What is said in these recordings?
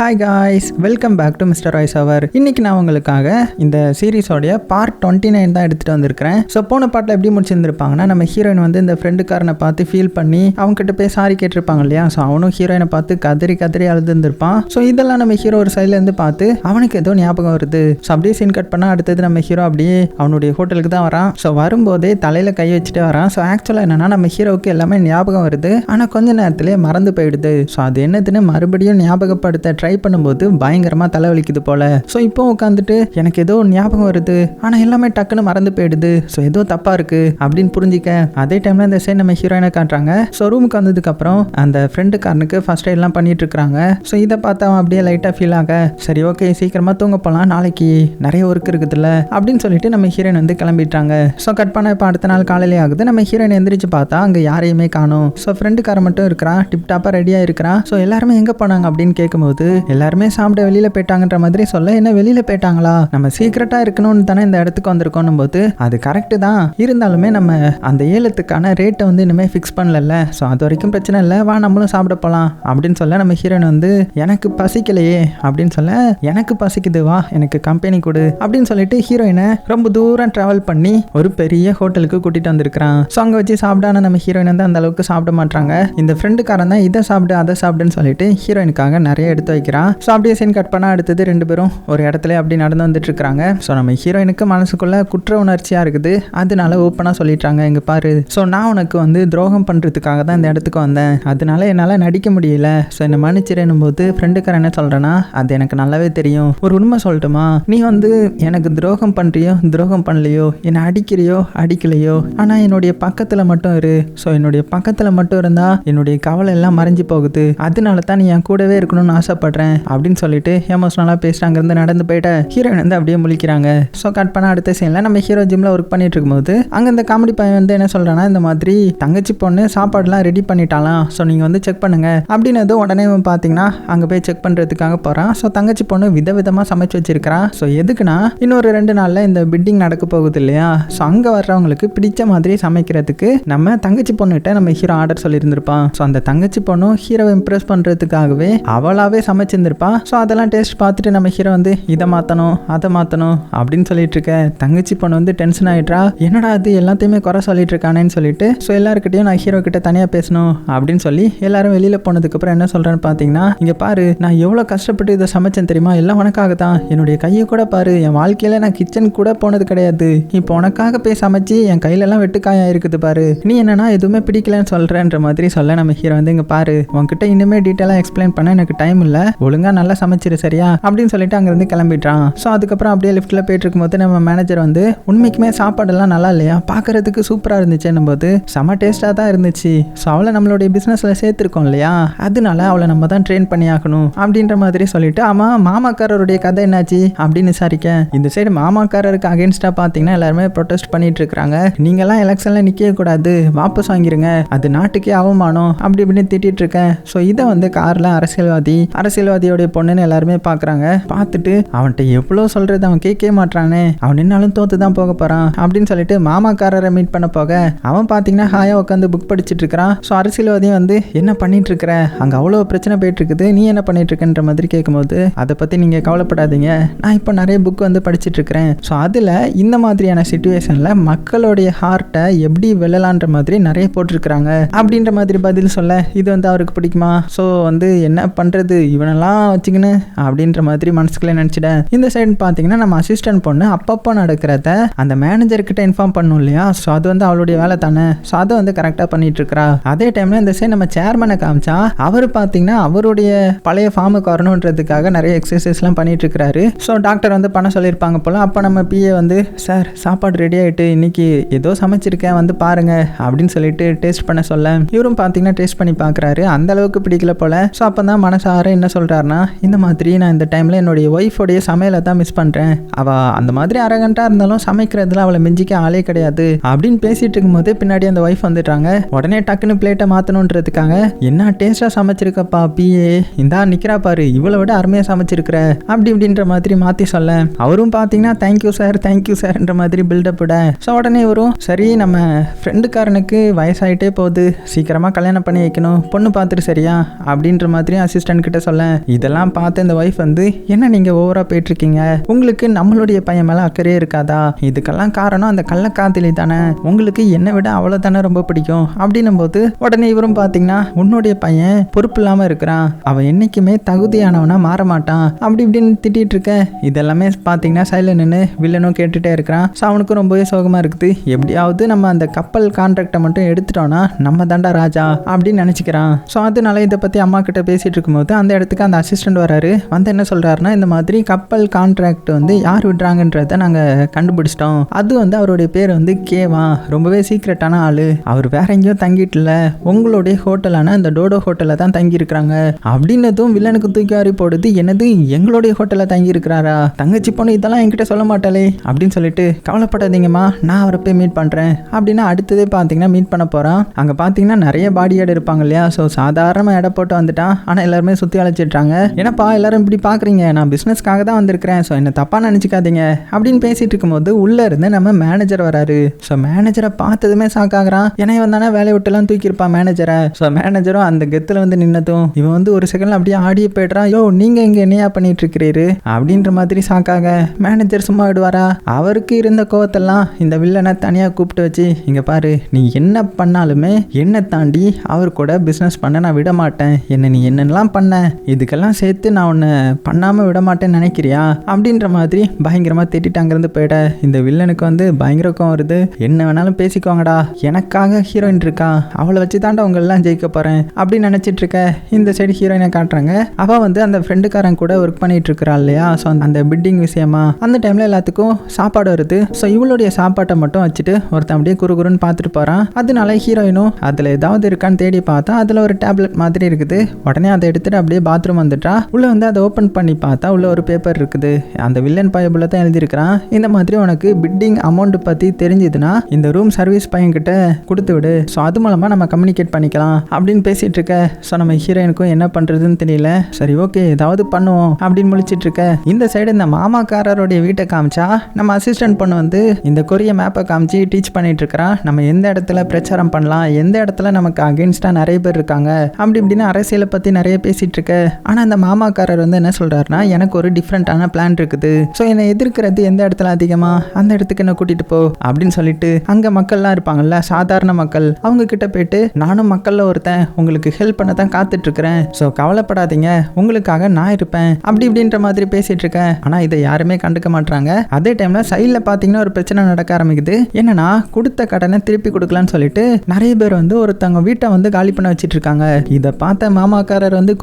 Hi guys welcome back to mister voice அவர் இன்னைக்கு நான் உங்களுக்காக இந்த சீரீஸோடைய பார்ட் டுவெண்ட்டி நைன் தான் எடுத்துகிட்டு வந்திருக்கிறேன். ஸோ போன பாட்டில் எப்படி முடிச்சிருந்துருப்பாங்கன்னா நம்ம ஹீரோயின் வந்து இந்த ஃப்ரெண்டுக்காரனை பார்த்து ஃபீல் பண்ணி அவங்ககிட்ட போய் சாரி கேட்டிருப்பாங்க இல்லையா? ஸோ அவனும் ஹீரோயினை பார்த்து கதறி கதறி அழுதுருந்துருப்பான். ஸோ இதெல்லாம் நம்ம ஹீரோ ஒரு சைட்லேருந்து பார்த்து அவனுக்கு ஏதோ ஞாபகம் வருது. ஸோ அப்படியே சீன் கட் பண்ணால் அடுத்தது நம்ம ஹீரோ அப்படியே அவனுடைய ஹோட்டலுக்கு தான் வரான். ஸோ வரும்போதே தலையில் கை வச்சுட்டு வரான். ஸோ ஆக்சுவலாக என்னன்னா நம்ம ஹீரோவுக்கு எல்லாமே ஞாபகம் வருது. ஆனால் கொஞ்ச நேரத்திலே மறந்து போயிடுது. ஸோ அது என்னதுன்னு மறுபடியும் ஞாபகப்படுத்த ட்ரை ட்ரை பண்ணும்போது பயங்கரமாக தலைவலிக்குது போல. ஸோ இப்போ உட்காந்துட்டு எனக்கு ஏதோ ஞாபகம் வருது. ஆனால் எல்லாமே டக்குன்னு மறந்து போயிடுது. ஸோ ஏதோ தப்பாக இருக்கு அப்படின்னு புரிஞ்சிக்க. அதே டைமில் இந்த சைடு நம்ம ஹீரோயினை காட்டுறாங்க. ஸோ ரூமுக்கு வந்ததுக்கப்புறம் அந்த ஃப்ரெண்டுக்காரனுக்கு ஃபர்ஸ்ட் எல்லாம் பண்ணிட்டு இருக்கிறாங்க ஸோ இதை பார்த்து அவன் அப்படியே லைட்டாக ஃபீல் ஆக சரி ஓகே சீக்கிரமாக தூங்க போகலாம் நாளைக்கு நிறைய ஒர்க் இருக்குதுல்ல. அப்படின்னு சொல்லிட்டு நம்ம ஹீரோயின் வந்து கிளம்பிட்டாங்க ஸோ கட் பண்ண இப்போ அடுத்த நாள் காலையிலே ஆகுது. நம்ம ஹீரோயின் எந்திரிச்சு பார்த்தா அங்கே யாரையுமே காணும். ஸோ ஃப்ரெண்டுக்காரன் மட்டும் இருக்கிறான். டிப்டாப்பாக ரெடியாக இருக்கிறான். ஸோ எல்லாருமே எங்கே போனாங்க அப்படின்னு கேட்கும்போது எல்லாருமே சாப்பிட வெளியில் போயிட்டாங்கன்ற மாதிரி சொல்ல என்ன வெளியில் போயிட்டாங்களா? நம்ம சீக்கிரட்டாக இருக்கணும்னு தானே இந்த இடத்துக்கு வந்திருக்கோம் போது அது கரெக்டு தான். இருந்தாலுமே நம்ம அந்த ஏலத்துக்கான ரேட்டை வந்து இனிமே ஃபிக்ஸ் பண்ணல ஸோ அது வரைக்கும் பிரச்சனை இல்லை. வா நம்மளும் சாப்பிட போகலாம் அப்படின்னு சொல்ல நம்ம ஹீரோயின் வந்து எனக்கு பசிக்கலையே. அப்படின்னு சொல்ல எனக்கு பசிக்குது. வா எனக்கு கம்பெனி கொடு. அப்படின்னு சொல்லிட்டு ஹீரோயினை ரொம்ப தூரம் ட்ராவல் பண்ணி ஒரு பெரிய ஹோட்டலுக்கு கூட்டிட்டு வந்திருக்கிறான். ஸோ அங்கே வச்சு சாப்பிடான நம்ம ஹீரோயின் வந்து அந்த அளவுக்கு சாப்பிட மாட்டாங்க இந்த ஃப்ரெண்டுக்காரன் தான் இதை சாப்பிடு அதை சாப்பிடுன்னு சொல்லிட்டு ஹீரோயினுக்காக நிறைய எடுத்து வைக்கிறான். ஸோ அப்படியே சீன் கட் பண்ணால் அடுத்தது ரெண்டு பேரும் ஒரு இடத்துல அப்படி நடந்து வந்துட்டு இருக்கிறாங்க ஸோ நம்ம ஹீரோயினுக்கு மனசுக்குள்ள குற்ற உணர்ச்சியாக இருக்குது. அதனால ஓப்பனாக சொல்லிட்டாங்க இங்கே பாரு. ஸோ நான் உனக்கு வந்து துரோகம் பண்ணுறதுக்காக தான் இந்த இடத்துக்கு வந்தேன். அதனால என்னால் நடிக்க முடியல. ஸோ என்னை மன்னிச்சிடணும் போது ஃப்ரெண்டுக்காரன் என்ன சொல்கிறேன்னா அது எனக்கு நல்லாவே தெரியும். ஒரு உண்மை சொல்லட்டுமா? நீ வந்து எனக்கு துரோகம் பண்ணுறியோ துரோகம் பண்ணலையோ என்னை அடிக்கிறியோ அடிக்கலையோ? ஆனால் என்னுடைய பக்கத்தில் மட்டும் இரு. ஸோ என்னுடைய பக்கத்தில் மட்டும் இருந்தால் என்னுடைய கவலை எல்லாம் மறைஞ்சு போகுது. அதனால தான் நீ என் கூடவே இருக்கணும்னு ஆசைப்படுறேன் அப்படின்னு சொல்லிட்டு எமோஷனலாக பேசுகிறாங்க இருந்து நடந்து போயிட்டேன் ஹீரோயின் வந்து அப்படியே முழிக்கிறாங்க. ஸோ கட் பண்ண அடுத்த சீனில் நம்ம ஹீரோ ஜிம்மில் ஒர்க் பண்ணிட்டு இருக்கும்போது அங்கே இந்த காமெடி பையன் வந்து என்ன சொல்கிறான்னா இந்த மாதிரி தங்கச்சி பொண்ணு சாப்பாடுலாம் ரெடி பண்ணிட்டாலாம் ஸோ நீங்கள் வந்து செக் பண்ணுங்க அப்படின்னது உடனே பார்த்தீங்கன்னா அங்கே போய் செக் பண்ணுறதுக்காக போகிறான் ஸோ தங்கச்சி பொண்ணு விதவிதமாக சமைச்சு வச்சிருக்கிறான். ஸோ எதுக்குன்னா இன்னொரு ரெண்டு நாளில் இந்த பிட்டிங் நடக்க போகுது இல்லையா? ஸோ அங்கே வர்றவங்களுக்கு பிடிச்ச மாதிரி சமைக்கிறதுக்கு நம்ம தங்கச்சி பொண்ணுகிட்ட நம்ம ஹீரோ ஆர்டர் சொல்லியிருந்திருப்பான். ஸோ அந்த தங்கச்சி பொண்ணும் ஹீரோவை இம்ப்ரெஸ் பண்ணுறதுக்காகவே அவளாவே சமைச்சிருந்திருப்பா. ஸோ அதெல்லாம் டேஸ்ட் பார்த்துட்டு நம்ம ஹீரோ வந்து இதை மாற்றணும் அதை மாற்றணும் அப்படின்னு சொல்லிட்டு இருக்க. தங்கச்சி பொண்ணு வந்து டென்ஷன் ஆகிட்றா என்னடா அது எல்லாத்தையுமே குறை சொல்லிட்டு இருக்கானேன்னு சொல்லிட்டு ஸோ எல்லாருக்கிட்டையும் நான் ஹீரோ கிட்ட தனியாக பேசணும் அப்படின்னு சொல்லி எல்லாரும் வெளியில் போனதுக்கப்புறம் என்ன சொல்கிறேன்னு பார்த்தீங்கன்னா இங்கே பாரு நான் எவ்வளோ கஷ்டப்பட்டு இதை சமைச்சேன் தெரியுமா? எல்லாம் உனக்காக தான். என்னுடைய கையை கூட பாரு. என் வாழ்க்கையில் நான் கிச்சன் கூட போனது கிடையாது. இப்போ உனக்காக போய் சமைச்சு என் கையிலெல்லாம் வெட்டுக்காயா இருக்குது பாரு. நீ என்னன்னா எதுவுமே பிடிக்கலன்னு சொல்கிறேன்ற மாதிரி சொல்ல நம்ம ஹீரோ வந்து இங்கே பாரு உன்கிட்ட இன்னுமே டீட்டெயிலாக எக்ஸ்பிளைன் பண்ண எனக்கு டைம் இல்லை. ஒழுங்காக நல்லா சமைச்சிரு சரியா? அப்படின்னு சொல்லிட்டு அங்கேருந்து கிளம்பிட்டான். ஸோ அதுக்கப்புறம் அப்படியே லிஃப்ட்டில் போயிட்டு இருக்கும்போது நம்ம மேனேஜர் வந்து உண்மைக்குமே சாப்பாடெல்லாம் நல்லா இல்லையா? பார்க்கறதுக்கு சூப்பராக இருந்துச்சுன்னும் போது செம டேஸ்ட்டாக தான் இருந்துச்சு. ஸோ அவளை நம்மளுடைய பிஸ்னஸில் சேர்த்துருக்கோம் இல்லையா? அதனால அவளை நம்ம தான் ட்ரெயின் பண்ணி ஆகணும். அப்படின்ற மாதிரி சொல்லிட்டு ஆமாம் மாமாக்காரருடைய கதை என்னாச்சு? அப்படின்னு விசாரிக்க இந்த சைடு மாமாக்காரருக்கு அகேன்ஸ்டாக பார்த்தீங்கன்னா எல்லாருமே ப்ரொடெஸ்ட் பண்ணிட்டு இருக்காங்க நீங்கெல்லாம் எலெக்ஷனில் நிற்கவே கூடாது. வாபஸ் வாங்கிருங்க. அது நாட்டுக்கே அவமானம். அப்படி இப்படின்னு திட்டிட்டு இருக்கேன் ஸோ இதை வந்து காரில் அரசியல்வாதி அரசியல் அரசியல்வாதியோடைய பொண்ணுன்னு எல்லாருமே பார்க்குறாங்க பார்த்துட்டு அவன்கிட்ட எவ்வளோ சொல்கிறது அவன் கேட்கவே மாட்டானே அவன் நின்னாலும் தோத்து தான் போக போகிறான் அப்படின்னு சொல்லிட்டு மாமாக்காரரை மீட் பண்ண போக அவன் பார்த்தீங்கன்னா ஹாயாக உட்காந்து புக் படிச்சுட்டு இருக்கிறான். ஸோ அரசியல்வாதியும் வந்து என்ன பண்ணிட்டு இருக்கிற? அங்கே அவ்வளோ பிரச்சனை போயிட்டு இருக்குது நீ என்ன பண்ணிட்டு இருக்கன்ற மாதிரி கேட்கும்போது அதை பற்றி நீங்கள் கவலைப்படாதீங்க. நான் இப்போ நிறைய புக் வந்து படிச்சுட்டு இருக்கிறேன். ஸோ அதில் இந்த மாதிரியான சுச்சுவேஷனில் மக்களுடைய ஹார்ட்டை எப்படி வெல்லலான்ற மாதிரி நிறைய போட்டிருக்கிறாங்க. அப்படின்ற மாதிரி பதில் சொல்ல இது வந்து அவருக்கு பிடிக்குமா? ஸோ வந்து என்ன பண்ணுறது இவனெல்லாம் வச்சுக்கின்னு அப்படின்ற மாதிரி மனசுக்குள்ளே நினச்சிட்டேன் இந்த சைடு பார்த்தீங்கன்னா நம்ம அசிஸ்டன்ட் பொண்ணு அப்பப்போ நடக்கிறத அந்த மேனேஜர்கிட்ட இன்ஃபார்ம் பண்ணும் இல்லையா? ஸோ அது வந்து அவளுடைய வேலை தானே. ஸோ அதை வந்து கரெக்டாக பண்ணிட்டு இருக்கிறா அதே டைமில் இந்த சைடு நம்ம சேர்மனை காமிச்சா அவர் பார்த்தீங்கன்னா அவருடைய பழைய ஃபார்முக்கு வரணுன்றதுக்காக நிறைய எக்ஸசைஸ்லாம் பண்ணிட்டு இருக்கிறாரு ஸோ டாக்டர் வந்து பண்ண சொல்லியிருப்பாங்க போல அப்போ நம்ம பிஏ வந்து சார் சாப்பாடு ரெடி ஆகிட்டு இன்னைக்கு ஏதோ சமைச்சிருக்கேன் வந்து பாருங்க அப்படின்னு சொல்லிட்டு டேஸ்ட் பண்ண சொல்ல. இவரும் பார்த்தீங்கன்னா டேஸ்ட் பண்ணி பார்க்குறாரு. அந்த அளவுக்கு பிடிக்கல போல. ஸோ அப்போ தான் மனசார என்ன சொல்கிறாருன்னா இந்த மாதிரி நான் இந்த டைமில் என்னுடைய ஒய்ஃபோடைய சமையலை தான் மிஸ் பண்ணுறேன் அவள் அந்த மாதிரி அரகண்ட்டாக இருந்தாலும் சமைக்கிறதுல அவளை மிஞ்சிக்க ஆளே கிடையாது. அப்படின்னு பேசிட்டு இருக்கும்போது பின்னாடி அந்த ஒய்ஃப் வந்துட்டாங்க உடனே டக்குன்னு பிளேட்டை மாற்றணுன்றதுக்காக என்ன டேஸ்ட்டாக சமைச்சிருக்கப்பா பிஏ இந்தா நிற்கிறா பாரு இவ்வளோ விட அருமையாக சமைச்சிருக்கிற. அப்படி இப்படின்ற மாதிரி மாற்றி சொல்ல. அவரும் பார்த்தீங்கன்னா தேங்க்யூ சார் தேங்க்யூ சார்ன்ற மாதிரி பில்டப் விட. ஸோ உடனே வரும் சரி நம்ம ஃப்ரெண்டுக்காரனுக்கு வயசாயிட்டே போகுது. சீக்கிரமாக கல்யாணம் பண்ணி வைக்கணும். பொண்ணு பார்த்துட்டு சரியா? அப்படின்ற மாதிரி அசிஸ்டன்ட் கிட்ட சொல்ல. இதெல்லாம் பார்த்து இந்த ஒய்ஃப் வந்து என்ன நீங்கள் ஓவராக போயிட்டுருக்கீங்க? உங்களுக்கு நம்மளுடைய பையன் மேலே அக்கறையே இருக்காதா? இதுக்கெல்லாம் காரணம் அந்த கள்ளக்காதலி தானே. உங்களுக்கு என்னை விட அவ்வளோ தானே ரொம்ப பிடிக்கும். அப்படின்னும் போது உடனே இவரும் பார்த்தீங்கன்னா உன்னுடைய பையன் பொறுப்பு இல்லாமல் இருக்கிறான். அவன் என்றைக்குமே தகுதியானவனா மாற மாட்டான். அப்படி இப்படின்னு திட்டிட்டு இருக்க இதெல்லாமே பார்த்தீங்கன்னா சைடில் நின்று வில்லனும் கேட்டுட்டே இருக்கிறான். ஸோ அவனுக்கும் ரொம்பவே சோகமாக இருக்குது. எப்படியாவது நம்ம அந்த கப்பல் கான்ட்ராக்டை மட்டும் எடுத்துட்டோம்னா நம்ம தாண்டா ராஜா அப்படின்னு நினச்சிக்கிறான். ஸோ அதனால இதை பற்றி அம்மா கிட்ட பேசிட்டு இருக்கும்போது அந்த இடத்துக்கு அந்த அசிஸ்டன்ட் வராரு வந்து என்ன சொல்கிறாருன்னா இந்த மாதிரி கப்பல் கான்ட்ராக்ட் வந்து யார் விடுறாங்கன்றத நாங்கள் கண்டுபிடிச்சிட்டோம். அது வந்து அவருடைய பேர் வந்து கேவா ரொம்பவே சீக்ரெட்டான ஆள். அவர் வேற எங்கேயும் தங்கிட்டல. உங்களுடைய ஹோட்டலான இந்த டோடோ ஹோட்டலில் தான் தங்கியிருக்கிறாங்க. அப்படின்னதும் வில்லனுக்கு தூக்கி வாரி போடுது. என்னது எங்களுடைய ஹோட்டலில் தங்கியிருக்கிறாரா? தங்கச்சி பொண்ணு இதெல்லாம் என்கிட்ட சொல்ல மாட்டாளே. அப்படின்னு சொல்லிட்டு கவலைப்படாதீங்கம்மா நான் அவரை போய் மீட் பண்ணுறேன் அப்படின்னா அடுத்ததே பார்த்தீங்கன்னா மீட் பண்ண போகிறான் அங்கே பார்த்தீங்கன்னா நிறைய பாடி ஆடு இருப்பாங்க இல்லையா? ஸோ சாதாரணமாக எடை போட்டு வந்துட்டான். ஆனால் எல்லாருமே சுற்றி அழைச்சி அழைச்சிட்றாங்க ஏன்னாப்பா எல்லாரும் இப்படி பார்க்குறீங்க நான் பிஸ்னஸ்க்காக தான் வந்திருக்கிறேன். ஸோ என்ன தப்பாக நினச்சிக்காதீங்க. அப்படின்னு பேசிட்டு இருக்கும்போது உள்ளே இருந்து நம்ம மேனேஜர் வராரு. ஸோ மேனேஜரை பார்த்ததுமே சாக்காகிறான் ஏன்னா இவன் தானே வேலையை விட்டுலாம் தூக்கியிருப்பான் மேனேஜரை ஸோ மேனேஜரும் அந்த கெத்தில் வந்து நின்னதும் இவன் வந்து ஒரு செகண்ட்ல அப்படியே ஆடியே போய்ட்றான். யோ நீங்கள் இங்கே என்னையா பண்ணிட்டு இருக்கிறீரு அப்படின்ற மாதிரி சாக்காக மேனேஜர் சும்மா விடுவாரா? அவருக்கு இருந்த கோவத்தெல்லாம் இந்த வில்லனை தனியாக கூப்பிட்டு வச்சு இங்கே பாரு நீ என்ன பண்ணாலுமே என்னை தாண்டி அவர் கூட பிஸ்னஸ் பண்ண நான் விட மாட்டேன் என்ன நீ என்னென்னலாம் பண்ண? இதுக்கெல்லாம் சேர்த்து நான் உன்னை பண்ணாமல் விட மாட்டேன்னு நினைக்கிறியா? அப்படின்ற மாதிரி பயங்கரமாக திட்டிட்டு அங்கேருந்து போயிட. இந்த வில்லனுக்கு வந்து பயங்கர கோவம் வருது. என்ன வேணாலும் பேசிக்கோங்கடா. எனக்காக ஹீரோயின் இருக்கா? அவளை வச்சு தாண்டா உங்களெல்லாம் ஜெயிக்க போகிறேன் அப்படின்னு நினச்சிட்டு இருக்க இந்த சைடு ஹீரோயினை காட்டுறாங்க. அவள் வந்து அந்த ஃப்ரெண்டுக்காரன் கூட ஒர்க் பண்ணிட்டு இருக்கிறா இல்லையா? ஸோ அந்த பிட்டிங் விஷயமா. அந்த டைமில் எல்லாத்துக்கும் சாப்பாடு வருது. ஸோ இவளுடைய சாப்பாட்டை மட்டும் வச்சுட்டு ஒருத்தன் அப்படியே குறுகுறுன்னு பார்த்துட்டு போகிறான் அதனால ஹீரோயினும் அதில் ஏதாவது இருக்கான்னு தேடி பார்த்தா அதில் ஒரு டேப்லெட் மாதிரி இருக்குது. உடனே அதை எடுத்துகிட்டு அப்படியே பாத் பாத்ரூம் வந்துட்டா உள்ள வந்து அதை ஓப்பன் பண்ணி பார்த்தா உள்ள ஒரு பேப்பர் இருக்குது. அந்த வில்லன் பயபுல தான் எழுதியிருக்கிறான். இந்த மாதிரி உனக்கு பிட்டிங் அமௌண்ட் பற்றி தெரிஞ்சதுன்னா இந்த ரூம் சர்வீஸ் பையன்கிட்ட கொடுத்து விடு. ஸோ அது மூலமாக நம்ம கம்யூனிகேட் பண்ணிக்கலாம் அப்படின்னு பேசிட்டு இருக்க. ஸோ நம்ம ஹீரோயினுக்கும் என்ன பண்ணுறதுன்னு தெரியல. சரி ஓகே ஏதாவது பண்ணுவோம் அப்படின்னு முழிச்சிட்டு இருக்க. இந்த சைடு இந்த மாமாக்காரருடைய வீட்டை காமிச்சா நம்ம அசிஸ்டன்ட் பொண்ணு வந்து இந்த கொரிய மேப்பை காமிச்சு டீச் பண்ணிட்டு இருக்கிறான் நம்ம எந்த இடத்துல பிரச்சாரம் பண்ணலாம் எந்த இடத்துல நமக்கு அகேன்ஸ்டாக நிறைய பேர் இருக்காங்க அப்படி இப்படின்னு அரசியலை பற்றி நிறைய பேசிட்டு இருக்க. ஆனால் அந்த மாமாக்காரர் வந்து என்ன சொல்றாருன்னா எனக்கு ஒரு டிஃப்ரெண்ட்டான பிளான் இருக்குது. ஸோ என்னை எதிர்க்கிறது எந்த இடத்துல அதிகமாக அந்த இடத்துக்கு என்ன கூட்டிகிட்டு போ அப்படின்னு சொல்லிட்டு அங்கே மக்கள்லாம் இருப்பாங்கல்ல சாதாரண மக்கள் அவங்க கிட்ட போயிட்டு நானும் மக்களில் ஒருத்தன் உங்களுக்கு ஹெல்ப் பண்ண தான் காத்துட்ருக்குறேன். ஸோ கவலைப்படாதீங்க. உங்களுக்காக நான் இருப்பேன். அப்படி இப்படின்ற மாதிரி பேசிகிட்டு இருக்கேன். ஆனால் இதை யாருமே கண்டுக்க மாட்டாங்க அதே டைமில் சைடில் பார்த்தீங்கன்னா ஒரு பிரச்சனை நடக்க ஆரம்பிக்குது. என்னன்னா கொடுத்த கடனை திருப்பி கொடுக்கலான்னு சொல்லிட்டு நிறைய பேர் வந்து ஒருத்தவங்க வீட்டை வந்து காலி பண்ண வச்சுட்டு இருக்காங்க இதை பார்த்த மாமாக்காரர் வந்து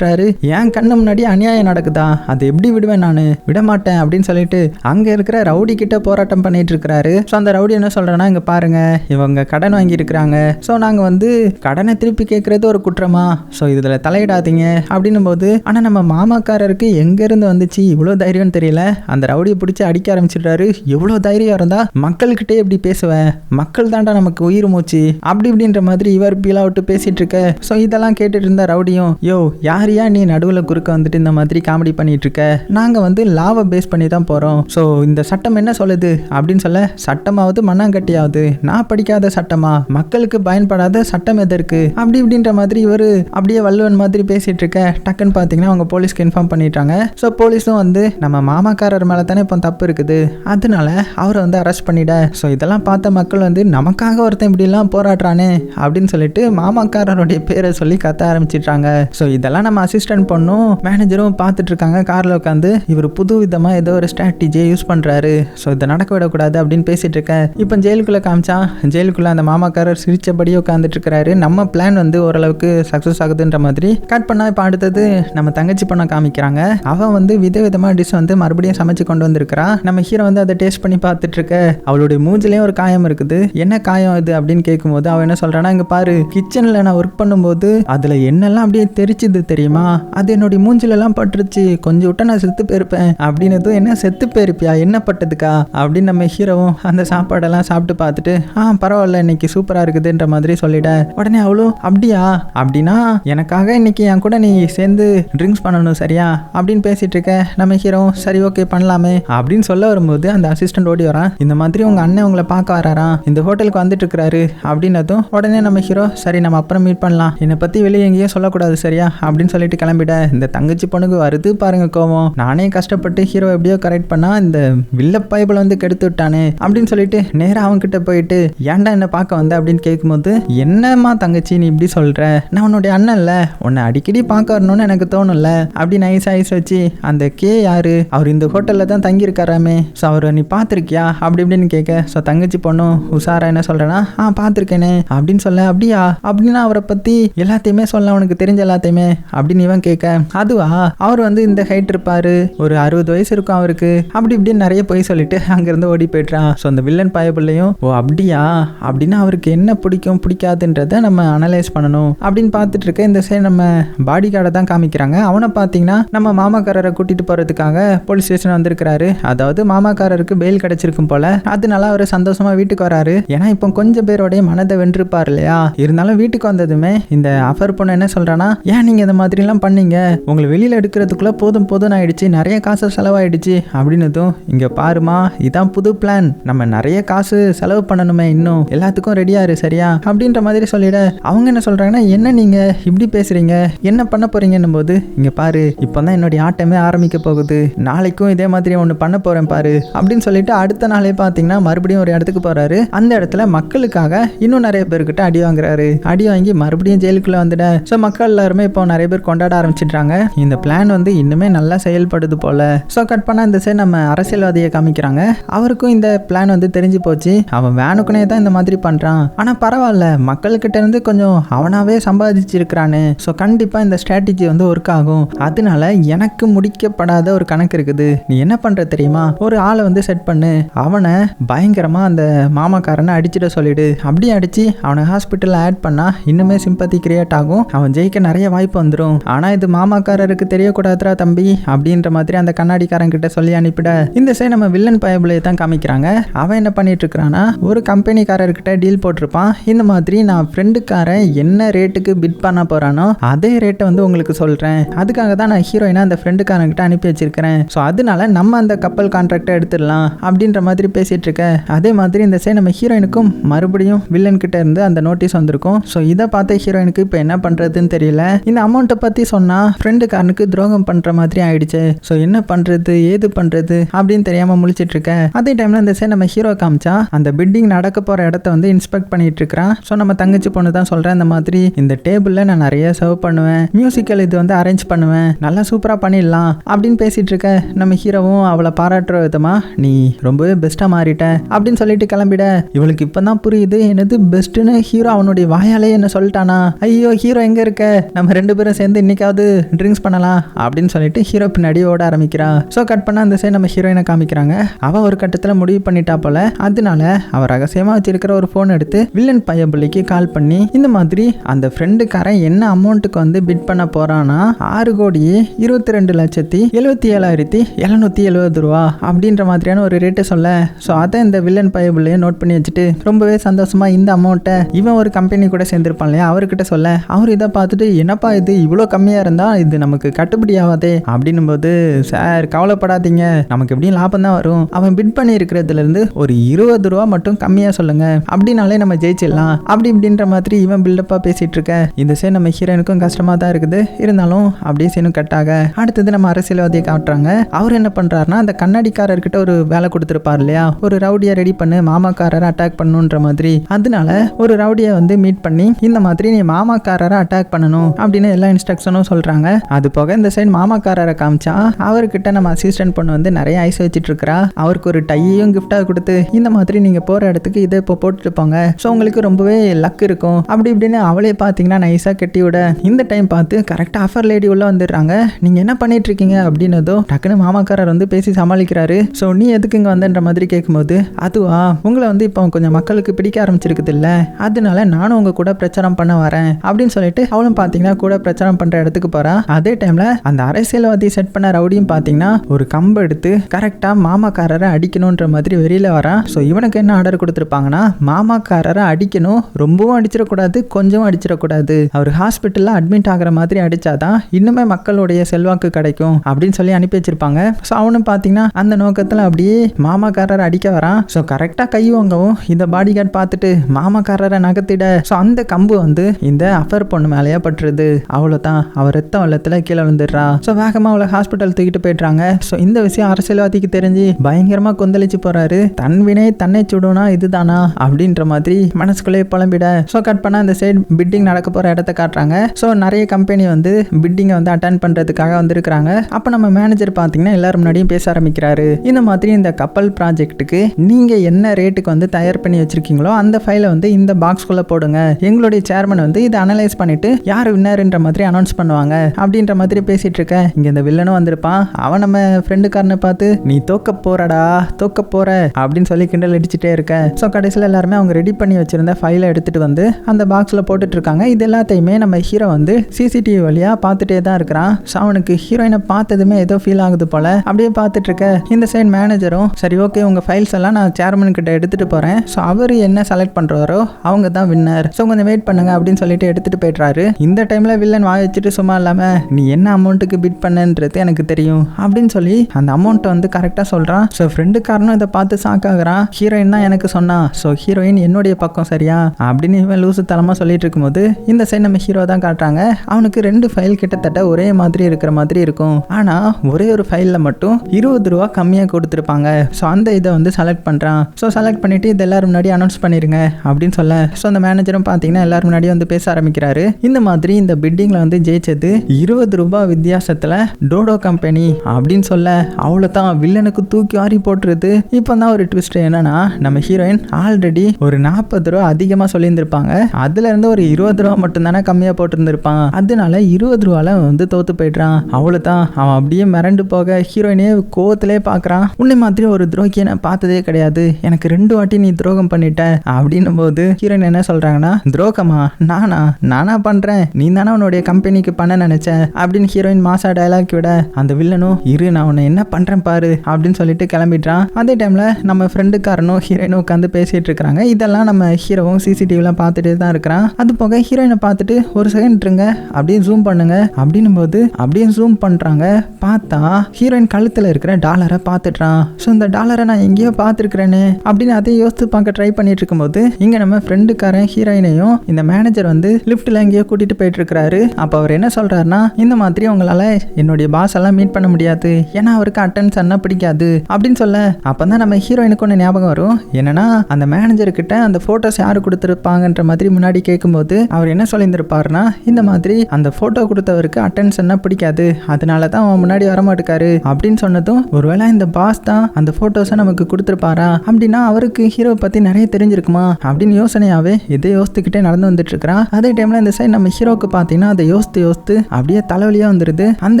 சொல்கிறாரு என் கண்ணு முன்னாடி அநியாயம் நடக்குதா? அதை எப்படி விடுவேன் நான்? விட மாட்டேன் அப்படின்னு சொல்லிட்டு அங்க இருக்கிற ரவுடி கிட்ட போராட்டம் பண்ணிட்டு இருக்கிறாரு. ஸோ அந்த ரவுடி என்ன சொல்றேன்னா இங்கே பாருங்க இவங்க கடன் வாங்கியிருக்கிறாங்க ஸோ நாங்க வந்து கடனை திருப்பி கேட்கறது ஒரு குற்றமா? ஸோ இதுல தலையிடாதீங்க அப்படின்னும் போது ஆனா நம்ம மாமாக்காரருக்கு எங்கேருந்து வந்துச்சு? இவ்வளோ தைரியம்னு தெரியல. அந்த ரவுடியை பிடிச்சி அடிக்க ஆரம்பிச்சிடுறாரு. எவ்வளோ தைரியம் இருந்தால் மக்கள்கிட்டே எப்படி பேசுவேன் மக்கள் தாண்டா நமக்கு உயிர் மூச்சு. அப்படி இப்படின்ற மாதிரி இவர் பீலா விட்டு பேசிட்டு இருக்க. ஸோ இதெல்லாம் கேட்டுட்டு இருந்த ரவுடியும் யோ யார் ஏன் நீ நடுவில் குறுக்க வந்துட்டு இந்த மாதிரி காமெடி பண்ணிட்டு இருக்க நாங்கள் வந்து லாவை பேஸ் பண்ணி தான் போகிறோம் ஸோ இந்த சட்டம் என்ன சொல்லுது? அப்படின்னு சொல்ல சட்டமாவது மண்ணாங்கட்டியாவது. நான் படிக்காத சட்டமா? மக்களுக்கு பயன்படாத சட்டம் எதற்கு அப்படி இப்படின்ற மாதிரி இவர் அப்படியே வள்ளுவன் மாதிரி பேசிட்டு இருக்க டக்குன்னு பார்த்தீங்கன்னா அவங்க போலீஸ்க்கு இன்ஃபார்ம் பண்ணிட்டாங்க. ஸோ போலீஸும் வந்து நம்ம மாமாக்காரர் மேலே தானே இப்போ தப்பு இருக்குது. அதனால அவரை வந்து அரெஸ்ட் பண்ணிட. ஸோ இதெல்லாம் பார்த்த மக்கள் வந்து நமக்காக ஒருத்தன் இப்படிலாம் போராடுறானே அப்படின்னு சொல்லிட்டு மாமாக்காரருடைய பேரை சொல்லி கத்த ஆரம்பிச்சிட்டாங்க. ஸோ இதெல்லாம் நம்ம அசிஸ்டன்ட் பொண்ணும் மேனேஜரும் பார்த்துட்டு இருக்காங்க காரில் உட்காந்து இவர் புது விதமாக ஏதோ ஒரு ஸ்ட்ராட்டஜியை யூஸ் பண்ணுறாரு ஸோ இதை நடக்க விடக்கூடாது அப்படின்னு பேசிட்டு இருக்கேன் இப்போ ஜெயிலுக்குள்ளே காமிச்சா ஜெயிலுக்குள்ளே அந்த மாமாக்காரர் சிரிச்சபடியே உட்காந்துட்டு இருக்கிறாரு நம்ம பிளான் வந்து ஓரளவுக்கு சக்ஸஸ் ஆகுதுன்ற மாதிரி. கட் பண்ணா இப்போ அடுத்தது நம்ம தங்கச்சி பொண்ணை காமிக்கிறாங்க. அவன் வந்து விதவிதமாக டிஷ் வந்து மறுபடியும் சமைச்சு கொண்டு வந்திருக்கிறா. நம்ம ஹீரோ வந்து அதை டேஸ்ட் பண்ணி பார்த்துட்டு இருக்க அவளுடைய மூஞ்சிலையும் ஒரு காயம் இருக்குது. என்ன காயம் இது அப்படின்னு கேட்கும்போது அவன் என்ன சொல்கிறான்னா இங்கே பாரு கிச்சனில் நான் ஒர்க் பண்ணும்போது அதில் என்னெல்லாம் அப்படியே தெரிச்சுது தெரியுமா? அது என்னுடைய மூஞ்சிலெல்லாம் பட்டுருச்சு. கொஞ்சம் விட்டா நான் செத்து போயிருப்பேன் அப்படின்னதும் என்ன செத்து போயிருப்பியா என்ன பட்டதுக்கா? அப்படின்னு நம்ம ஹீரோவும் அந்த சாப்பாடெல்லாம் சாப்பிட்டு பார்த்துட்டு ஆ பரவாயில்ல இன்னைக்கு சூப்பராக இருக்குதுன்ற மாதிரி சொல்லிட உடனே அவ்வளோ அப்படியா? அப்படின்னா எனக்காக இன்னைக்கு என் கூட நீ சேர்ந்து ட்ரிங்க்ஸ் பண்ணணும் சரியா? அப்படின்னு பேசிட்டு இருக்க நம்ம ஹீரோ சரி ஓகே பண்ணலாமே. அப்படின்னு சொல்ல வரும்போது அந்த அசிஸ்டன்ட் ஓடி வரான். இந்த மாதிரி உங்க அண்ணன் உங்களை பார்க்க வராராம். இந்த ஹோட்டலுக்கு வந்துட்டு இருக்கிறாரு அப்படின்னதும் உடனே நம்ம ஹீரோ சரி நம்ம அப்புறம் மீட் பண்ணலாம். என்னை பத்தி வெளியே எங்கேயும் சொல்லக்கூடாது சரியா? அப்படின்னு சொல்லி சொல்லிட்டு கிளம்பிட. இந்த தங்கச்சி பொண்ணுக்கு வருது பாருங்க கோவம். நானே கஷ்டப்பட்டு ஹீரோ எப்படியோ கரெக்ட் பண்ணா இந்த வில்ல பைபிள் வந்து கெடுத்து விட்டானே அப்படின்னு சொல்லிட்டு நேரா அவங்க கிட்ட போயிட்டு ஏன்டா என்ன பார்க்க வந்த? அப்படின்னு கேட்கும்போது என்னம்மா தங்கச்சி நீ இப்படி சொல்ற? நான் உன்னுடைய இல்லை. உன்னை அடிக்கடி பார்க்க வரணும்னு எனக்கு தோணும்ல. அப்படி நைஸ் ஐஸ் வச்சு அந்த கே யாரு? அவர் இந்த ஹோட்டல்ல தான் தங்கியிருக்காராமே. ஸோ அவரை நீ பார்த்துருக்கியா? அப்படி இப்படின்னு கேட்க ஸோ தங்கச்சி பொண்ணும் உஷாரா என்ன சொல்றேன்னா ஆ பார்த்துருக்கேனே. அப்படின்னு சொல்ல அப்படியா? அப்படின்னா அவரை பத்தி எல்லாத்தையுமே சொல்ல உனக்கு தெரிஞ்ச எல்லாத்தையுமே. அப்படி அப்படின்னு இவன் கேட்க அதுவா? அவர் வந்து இந்த ஹைட் இருப்பாரு. ஒரு அறுபது வயசு இருக்கும் அவருக்கு. அப்படி இப்படின்னு நிறைய போய் சொல்லிட்டு அங்கிருந்து ஓடி போயிட்டான் ஸோ அந்த வில்லன் பாயப்பிள்ளையும் ஓ அப்படியா? அப்படின்னா அவருக்கு என்ன பிடிக்கும் பிடிக்காதுன்றத நம்ம அனலைஸ் பண்ணணும். அப்படின்னு பார்த்துட்டு இருக்க இந்த சைடு நம்ம பாடி கார்டை தான் காமிக்கிறாங்க. அவனை பார்த்தீங்கன்னா நம்ம மாமாக்காரரை கூட்டிட்டு போறதுக்காக போலீஸ் ஸ்டேஷன் வந்திருக்கிறாரு. அதாவது மாமாக்காரருக்கு பெயில் கிடைச்சிருக்கும் போல. அதனால அவர் சந்தோஷமா வீட்டுக்கு வராரு. ஏன்னா இப்போ கொஞ்சம் பேரோடைய மனதை வென்றிருப்பார் இல்லையா? இருந்தாலும் வீட்டுக்கு வந்ததுமே இந்த அஃபர் பொண்ணு என்ன சொல்றானா ஏன் நீங்க இந்த மாதிரி இப்படிலாம் பண்ணீங்க. உங்களை வெளியில எடுக்கிறதுக்குள்ள போதும் போதும் ஆயிடுச்சு. நிறைய காசு செலவாயிடுச்சு. அப்படின்னதும் இங்க பாருமா இதான் புது பிளான் நம்ம நிறைய காசு செலவு பண்ணணுமே இன்னும். எல்லாத்துக்கும் ரெடியா இரு சரியா? அப்படின்ற மாதிரி சொல்லிட அவங்க என்ன சொல்றாங்கன்னா என்ன நீங்க? இப்படி பேசுறீங்க. என்ன பண்ண போறீங்கன்னு போது இங்க பாரு இப்பதான் என்னுடைய ஆட்டமே ஆரம்பிக்க போகுது. நாளைக்கும் இதே மாதிரி ஒன்று பண்ண போறேன் பாரு. அப்படின்னு சொல்லிட்டு அடுத்த நாளே பார்த்தீங்கன்னா மறுபடியும் ஒரு இடத்துக்கு போறாரு. அந்த இடத்துல மக்களுக்காக இன்னும் நிறைய பேர்கிட்ட அடி வாங்குறாரு. அடி வாங்கி மறுபடியும் ஜெயிலுக்குள்ள வந்துட ஸோ மக்கள் எல்லாருமே இப்போ நிறைய பேர் கொண்டாட ஆரம்பிச்சிடுறாங்க. இந்த பிளான் வந்து இன்னுமே நல்லா செயல்படுது போல. ஸோ கட் பண்ணால் இந்த சைடு நம்ம அரசியல்வாதியை காமிக்கிறாங்க. அவருக்கும் இந்த பிளான் வந்து தெரிஞ்சு போச்சு. அவன் வேனுக்குனே தான் இந்த மாதிரி பண்ணுறான் ஆனால் பரவாயில்ல. மக்கள்கிட்ட இருந்து கொஞ்சம் அவனாவே சம்பாதிச்சிருக்கிறானு. ஸோ கண்டிப்பாக இந்த ஸ்ட்ராட்டஜி வந்து ஒர்க் ஆகும். அதனால எனக்கு முடிக்கப்படாத ஒரு கணக்கு இருக்குது. நீ என்ன பண்ணுற தெரியுமா? ஒரு ஆளை வந்து செட் பண்ணு. அவனை பயங்கரமாக அந்த மாமாக்காரனை அடிச்சிட சொல்லிடு. அப்படியே அடித்து அவனை ஹாஸ்பிட்டலில் ஆட் பண்ணால் இன்னுமே சிம்பத்தி கிரியேட் ஆகும். அவன் ஜெயிக்க நிறைய வாய்ப்பு வந்துடும் ஆனா இது மாமாக்காரருக்கு தெரியக்கூடாதுரா தம்பி அப்படின்ற மாதிரி அந்த கண்ணாடிக்காரன் கிட்ட சொல்லி அனுப்பிட இந்த சைடு நம்ம வில்லன் பயபுலையை தான் காமிக்கிறாங்க. அவன் என்ன பண்ணிட்டு இருக்கிறான்னா ஒரு கம்பெனிக்காரர்கிட்ட டீல் போட்டிருப்பான். இந்த மாதிரி நான் ஃப்ரெண்டுக்காரன் என்ன ரேட்டுக்கு பிட் பண்ண போறானோ அதே ரேட்டை வந்து உங்களுக்கு சொல்றேன். அதுக்காக தான் நான் ஹீரோயினா அந்த ஃப்ரெண்டுக்காரங்கிட்ட அனுப்பி வச்சிருக்கிறேன். ஸோ அதனால நம்ம அந்த கப்பல் கான்ட்ராக்டை எடுத்துடலாம் அப்படின்ற மாதிரி பேசிட்டு இருக்க அதே மாதிரி இந்த சைடு நம்ம ஹீரோயினுக்கும் மறுபடியும் வில்லன் கிட்ட இருந்து அந்த நோட்டீஸ் வந்திருக்கும். ஸோ இதை பார்த்த ஹீரோயினுக்கு இப்போ என்ன பண்றதுன்னு தெரியல. இந்த அமௌண்ட்டை பற்றி சொன்னால் ஃப்ரெண்டுக்காரனுக்கு துரோகம் பண்ணுற மாதிரி ஆயிடுச்சு. ஸோ என்ன பண்ணுறது ஏது பண்ணுறது அப்படின்னு தெரியாமல் முழிச்சிட்டு இருக்கேன் அதே டைமில் இந்த சைடு நம்ம ஹீரோ காமிச்சா அந்த பில்டிங் நடக்க போகிற இடத்த வந்து இன்ஸ்பெக்ட் பண்ணிட்டு இருக்கிறான். ஸோ நம்ம தங்கச்சி பொண்ணு தான் சொல்கிறேன் இந்த மாதிரி இந்த டேபிளில் நான் நிறைய சர்வ் பண்ணுவேன். மியூசிக்கல் இது வந்து அரேஞ்ச் பண்ணுவேன். நல்லா சூப்பராக பண்ணிடலாம். அப்படின்னு பேசிகிட்டு இருக்க நம்ம ஹீரோவும் அவளை பாராட்டுற விதமாக நீ ரொம்பவே பெஸ்ட்டாக மாறிட்ட. அப்படின்னு சொல்லிட்டு கிளம்பிட. இவளுக்கு இப்போ தான் புரியுது என்னது பெஸ்ட்டுன்னு ஹீரோ அவனுடைய வாயாலே என்ன சொல்லிட்டானா? ஐயோ ஹீரோ எங்கே இருக்க? நம்ம ரெண்டு பேரும் சேர்ந்து இன்னைக்காவது ட்ரிங்க்ஸ் பண்ணலாம் அப்படின்னு சொல்லிட்டு ஹீரோ பின்னாடி ஓட ஆரம்பிக்கிறான் ஸோ கட் பண்ண அந்த சைடு நம்ம ஹீரோயினை காமிக்கிறாங்க. அவ ஒரு கட்டத்தில் முடிவு பண்ணிட்டா போல. அதனால அவ ரகசியமாக வச்சிருக்கிற ஒரு ஃபோன் எடுத்து வில்லன் பையபிள்ளைக்கு கால் பண்ணி இந்த மாதிரி அந்த ஃப்ரெண்டுக்காரன் என்ன அமௌண்ட்டுக்கு வந்து பிட் பண்ண போகிறான்னா ஆறு கோடியே இருபத்தி ரெண்டு லட்சத்தி எழுபத்தி ஏழாயிரத்தி எழுநூத்தி எழுபது ரூபா அப்படின்ற மாதிரியான ஒரு ரேட்டை சொல்ல. ஸோ அதை இந்த வில்லன் பையபிள்ளையே நோட் பண்ணி வச்சுட்டு ரொம்பவே சந்தோஷமா இந்த அமௌண்ட்டை இவன் ஒரு கம்பெனி கூட சேர்ந்துருப்பான் இல்லையா? அவர்கிட்ட சொல்ல. அவர் இதை பார்த்துட்டு என்னப்பா இது? இவ்வளோ கம்மியாக இருந்தால் இது நமக்கு கட்டுப்படி ஆகாதே அப்படின்னும் போது சார் கவலைப்படாதீங்க. நமக்கு எப்படியும் லாபம் தான் வரும். அவன் பிட் பண்ணி இருக்கிறதுலேருந்து ஒரு இருபது ரூபா மட்டும் கம்மியாக சொல்லுங்க. அப்படின்னாலே நம்ம ஜெயிச்சிடலாம். அப்படி இப்படின்ற மாதிரி இவன் பில்டப்பாக பேசிகிட்டு இருக்க. இந்த சைடு நம்ம ஹீரோனுக்கும் கஷ்டமாக தான் இருக்குது. இருந்தாலும் அப்படியே சீனும் கட் ஆக. அடுத்தது நம்ம அரசியல்வாதியை காட்டுறாங்க. அவர் என்ன பண்ணுறாருனா அந்த கண்ணாடிக்காரர்கிட்ட ஒரு வேலை கொடுத்துருப்பார் இல்லையா? ஒரு ரவுடியை ரெடி பண்ணு மாமாக்காரரை அட்டாக் பண்ணுன்ற மாதிரி. அதனால ஒரு ரவுடியை வந்து மீட் பண்ணி இந்த மாதிரி நீ மாமாக்காரரை அட்டாக் பண்ணணும். அப்படின்னு எல்லா இன்ஸ்ட்ரக்ஷனும் சொல்கிறாங்க அது போக இந்த சைடு மாமாக்காரரை காமிச்சா அவர்கிட்ட நம்ம அசிஸ்டன்ட் பொண்ணு வந்து நிறைய ஐஸ் வச்சுட்டு இருக்கிறா. அவருக்கு ஒரு டையையும் கிஃப்டாக கொடுத்து இந்த மாதிரி நீங்கள் போகிற இடத்துக்கு இதை இப்போ போட்டுட்டு போங்க. ஸோ உங்களுக்கு ரொம்பவே லக் இருக்கும். அப்படி இப்படின்னு அவளே பார்த்தீங்கன்னா நைஸாக கட்டி விட இந்த டைம் பார்த்து கரெக்டாக ஆஃபர் லேடி உள்ளே வந்துடுறாங்க. நீங்கள் என்ன பண்ணிட்டு இருக்கீங்க? அப்படின்னதோ டக்குன்னு மாமாக்காரர் வந்து பேசி சமாளிக்கிறாரு. ஸோ நீ எதுக்கு இங்கே வந்தன்ற மாதிரி கேட்கும்போது அதுவா உங்களை வந்து இப்போ கொஞ்சம் மக்களுக்கு பிடிக்க ஆரம்பிச்சிருக்குது இல்லை. அதனால நானும் உங்கள் கூட பிரச்சாரம் பண்ண வரேன். அப்படின்னு சொல்லிட்டு அவளும் பார்த்தீங்கன்னா கூட பிரச்சாரம் பண்ணுற இடத்துக்கு போறா. அதே டைம்ல அந்த அரசியல்வாதி செட் பண்ண ரவுடியும் பார்த்தீங்கன்னா ஒரு கம்பு எடுத்து கரெக்டாக மாமாக்காரரை அடிக்கணுன்ற மாதிரி வெளியில வரான் ஸோ இவனுக்கு என்ன ஆர்டர் கொடுத்துருப்பாங்கன்னா மாமாக்காரரை அடிக்கணும் ரொம்பவும் அடிச்சிடக்கூடாது கொஞ்சம் அடிச்சிடக்கூடாது. அவர் ஹாஸ்பிட்டலில் அட்மிட் ஆகிற மாதிரி அடிச்சாதான் இன்னுமே மக்களுடைய செல்வாக்கு கிடைக்கும் அப்படின்னு சொல்லி அனுப்பி வச்சிருப்பாங்க. ஸோ அவனும் பார்த்தீங்கன்னா அந்த நோக்கத்தில் அப்படியே மாமாக்காரரை அடிக்க வரான். ஸோ கரெக்டாக கை வாங்கவும் இந்த பாடி கார்டு பார்த்துட்டு மாமாக்காரரை நகர்த்திட. ஸோ அந்த கம்பு வந்து இந்த அஃபர் பொண்ணு மேலேயே பட்டுருது. அவ்வளோதான் பார்த்தான் அவர் ரத்த வெள்ளத்தில் கீழே விழுந்துடுறா. ஸோ வேகமாக அவளை ஹாஸ்பிட்டல் தூக்கிட்டு போயிடுறாங்க. ஸோ இந்த விஷயம் அரசியல்வாதிக்கு தெரிஞ்சு பயங்கரமாக கொந்தளிச்சு போறாரு. தன் வினை தன்னை சுடுனா இதுதானா? அப்படின்ற மாதிரி மனசுக்குள்ளே புலம்பிட. ஸோ கட் பண்ணால் அந்த சைடு பிட்டிங் நடக்க போகிற இடத்த காட்டுறாங்க. ஸோ நிறைய கம்பெனி வந்து பிட்டிங்கை வந்து அட்டன் பண்ணுறதுக்காக வந்திருக்கிறாங்க. அப்போ நம்ம மேனேஜர் பார்த்தீங்கன்னா எல்லாரும் முன்னாடியும் பேச ஆரம்பிக்கிறாரு. இந்த மாதிரி இந்த கப்பல் ப்ராஜெக்ட்டுக்கு நீங்கள் என்ன ரேட்டுக்கு வந்து தயார் பண்ணி வச்சிருக்கீங்களோ அந்த ஃபைலை வந்து இந்த பாக்ஸ்குள்ளே போடுங்க. எங்களுடைய சேர்மன் வந்து இதை அனலைஸ் பண்ணிட்டு யார் வின்னர்ன்ற மாதிரி அனௌன்ஸ் பண்ணுவாங்க. அப்படின்ற மாதிரி பேசிட்டு இருக்கேன் இங்க இந்த வில்லனும் வந்திருப்பான். அவன் நம்ம ஃப்ரெண்டுக்காரனை பார்த்து நீ தோக்க போறடா தோக்க போற அப்படின்னு சொல்லி கிண்டல் அடிச்சுட்டே இருக்க. ஸோ கடைசியில் எல்லாருமே அவங்க ரெடி பண்ணி வச்சிருந்த ஃபைலை எடுத்துட்டு வந்து அந்த பாக்ஸில் போட்டுட்டு இருக்காங்க. இது எல்லாத்தையுமே நம்ம ஹீரோ வந்து சிசிடிவி வழியா பார்த்துட்டே தான் இருக்கிறான். ஸோ அவனுக்கு ஹீரோயினை பார்த்ததுமே ஏதோ ஃபீல் ஆகுது போல. அப்படியே பார்த்துட்டு இருக்க. இந்த சைட் மேனேஜரும் சரி ஓகே உங்க ஃபைல்ஸ் எல்லாம் நான் சேர்மன் கிட்ட எடுத்துட்டு போறேன். ஸோ அவர் என்ன செலக்ட் பண்றாரோ அவங்க தான் வின்னர் ஸோ கொஞ்சம் வெயிட் பண்ணுங்க அப்படின்னு சொல்லிட்டு எடுத்துட்டு போயிடுறாரு. இந்த டைம்ல வில்லன் வாய் வச்சுட்டு சும்மா இல்லாமல் நீ என்ன அமௌண்ட்டுக்கு பிட் பண்ணன்றது எனக்கு தெரியும் அப்படின்னு சொல்லி அந்த அமௌண்ட்டை வந்து கரெக்டாக சொல்கிறான் ஸோ ஃப்ரெண்டுக்காரனும் இதை பார்த்து சாக்காகிறான் ஹீரோயின் தான் எனக்கு சொன்னான் ஸோ ஹீரோயின் என்னுடைய பக்கம் சரியா? அப்படின்னு இவன் லூசு தலமா சொல்லிட்டு இருக்கும்போது இந்த சைடு நம்ம ஹீரோ தான் காட்டுறாங்க. அவனுக்கு ரெண்டு ஃபைல் கிட்டத்தட்ட ஒரே மாதிரி இருக்கிற மாதிரி இருக்கும். ஆனால் ஒரே ஒரு ஃபைலில் மட்டும் இருபது ரூபா கம்மியாக கொடுத்துருப்பாங்க. ஸோ அந்த இதை வந்து செலக்ட் பண்ணுறான் ஸோ செலக்ட் பண்ணிவிட்டு இது எல்லாரும் முன்னாடி அனௌன்ஸ் பண்ணிடுங்க அப்படின்னு சொல்ல. ஸோ அந்த மேனேஜரும் பார்த்தீங்கன்னா எல்லாரும் முன்னாடி வந்து பேச ஆரம்பிக்கிறாரு. இந்த மாதிரி இந்த பிட்டிங்கில் வந்து ஜெயிச்சது. இருபது ரூபாய் வித்தியாசத்தில் டோடோ கம்பெனி அப்படின்னு சொல்ல அவ்வளோ தான் வில்லனுக்கு தூக்கி வாரி போட்டுருது. இப்போ தான் ஒரு ட்விஸ்ட் என்னன்னா நம்ம ஹீரோயின் ஆல்ரெடி ஒரு நாற்பது ரூபா அதிகமாக சொல்லியிருந்திருப்பாங்க. அதுல இருந்து ஒரு இருபது ரூபா மட்டும் தானே கம்மியாக போட்டிருந்திருப்பான். அதனால இருபது ரூபால வந்து தோத்து போயிடுறான். அவ்வளோ தான் அவன் அப்படியே மிரண்டு போக ஹீரோயினே கோவத்திலே பார்க்குறான். உன்னை மாதிரி ஒரு துரோகியை நான் பார்த்ததே கிடையாது. எனக்கு ரெண்டு வாட்டி நீ துரோகம் பண்ணிட்ட அப்படின்னும் போது ஹீரோயின் என்ன சொல்றாங்கன்னா துரோகமா? நானா? நானா பண்றேன். நீ தானே உன்னுடைய கம்பெனிக்கு பண்ண நினைச்சேன். அப்படின்னு ஹீரோயின் மாசா டயலாக் விட அந்த வில்லனும் இரு நான் உன்னை என்ன பண்றேன் பாரு அப்படின்னு சொல்லிட்டு கிளம்பிட்டான் அதே டைம்ல நம்ம ஃப்ரெண்டுக்காரனும் ஹீரோயினும் உட்காந்து பேசிட்டு இருக்காங்க இதெல்லாம் நம்ம ஹீரோவும் சிசிடிவிலாம் பார்த்துட்டு தான் இருக்கிறான். அது போக ஹீரோயினை பார்த்துட்டு ஒரு செகண்ட் இருங்க அப்படியே ஜூம் பண்ணுங்க. அப்படின்னும் போது அப்படியே ஜூம் பண்றாங்க. பார்த்தா ஹீரோயின் கழுத்துல இருக்கிற டாலரை பார்த்துட்றான். ஸோ இந்த டாலரை நான் எங்கேயோ பார்த்துருக்கிறேன்னு அப்படின்னு அதை யோசித்து பார்க்க ட்ரை பண்ணிட்டு இருக்கும்போது இங்க நம்ம ஃப்ரெண்டுக்காரன் ஹீரோயினையும் இந்த மேனேஜர் வந்து லிஃப்ட்ல எங்கேயோ கூட்டிட்டு போயிட்டு இருக்கிறாரு. அப்போ அவர் என்ன சொல்றாருன்னா இந்த மாதிரி உங்களால என்னுடைய பாஸ் எல்லாம் மீட் பண்ண முடியாது. ஏன்னா அவருக்கு அட்டன்ஸ் என்ன பிடிக்காது. அப்படின்னு சொல்ல அப்பதான் நம்ம ஹீரோயினுக்கு ஒன்று ஞாபகம் வரும். என்னன்னா அந்த மேனேஜர் கிட்ட அந்த போட்டோஸ் யாரு கொடுத்துருப்பாங்கன்ற மாதிரி முன்னாடி கேட்கும்போது அவர் என்ன சொல்லியிருந்திருப்பாருன்னா இந்த மாதிரி அந்த போட்டோ கொடுத்தவருக்கு அட்டன்ஸ் என்ன பிடிக்காது. அதனால தான் அவன் முன்னாடி வரமாட்டுக்காரு. அப்படின்னு சொன்னதும் ஒருவேளை இந்த பாஸ் தான் அந்த போட்டோஸை நமக்கு கொடுத்துருப்பாரா? அப்படின்னா அவருக்கு ஹீரோ பத்தி நிறைய தெரிஞ்சிருக்குமா? அப்படின்னு யோசனையாவே இதை யோசித்துக்கிட்டே நடந்து வந்துட்டு இருக்கிறான். அதே டைம்ல இந்த சைடு நம்ம ஹீரோக்கு பார்த்தீங்கன்னா அதை யோசித்து யோசித்து அப்படியே தலைவலியாக வந்துடுது அந்த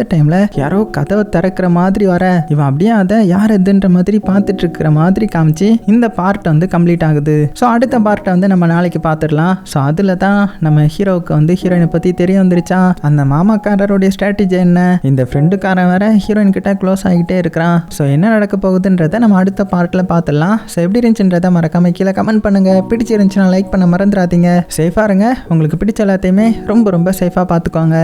டைமில் யாரோ கதவை திறக்கிற மாதிரி வர இவன் அப்படியே அதை யார் எதுன்ற மாதிரி பார்த்துட்டு இருக்கிற மாதிரி காமிச்சு இந்த பார்ட் வந்து கம்ப்ளீட் ஆகுது. ஸோ அடுத்த பார்ட்டை வந்து நம்ம நாளைக்கு பார்த்துடலாம். ஸோ அதில் தான் நம்ம ஹீரோவுக்கு வந்து ஹீரோயினை பற்றி தெரிய வந்துருச்சா? அந்த மாமாக்காரருடைய ஸ்ட்ராட்டஜி என்ன? இந்த ஃப்ரெண்டுக்காரன் வேற ஹீரோயின் கிட்ட க்ளோஸ் ஆகிட்டே இருக்கிறான். ஸோ என்ன நடக்க போகுதுன்றத நம்ம அடுத்த பார்ட்டில் பார்த்துடலாம். ஸோ எப்படி இருந்துச்சுன்றதை மறக்காம கீழே கமெண்ட் பண்ணுங்க. பிடிச்சிருந்துச்சுன்னா லைக் பண்ண மறந்துடாதீங்க. சேஃபாக இருங்க உங்களுக்கு பிடிச்ச எல்லாத்தையுமே ரொம்ப ரொம்ப சேஃபாக 刚才